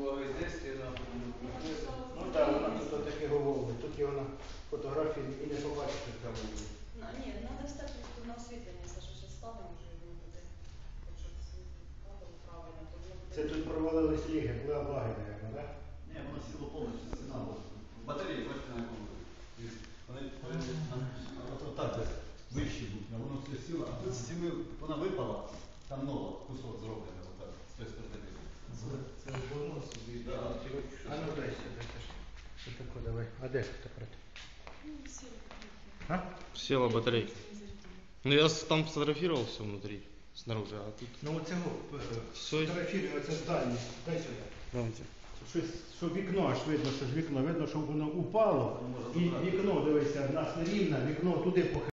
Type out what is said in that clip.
свого естественно. Ну так, вона тут таке головне. Тут є вона фотографії і не побачите там. Ну, ні, ну, треба встати на освітлення, все що ще складно може. не. Якщо це кадр правильно, то вже. Це тут провалились ліги, були облаги, мабуть, так? Ні, воно сіло повністю, стіна була. Батареї, бачите, на якому. Вони отак вищі будуть, воно все сіло, а тут стіни вона випала, там нова. давай. А де фотоапарат? Ну, всі такі. А? Села батарейка. Ну я с- там сфотографировал все внутри, снаружи, а тут... Ну оцього Стой. фотографірую, це здання. Дай сюди. Давайте. Щось, що вікно аж видно, що ж вікно, видно, що воно упало. І вікно, дивися, в нас не рівне, вікно туди похилило.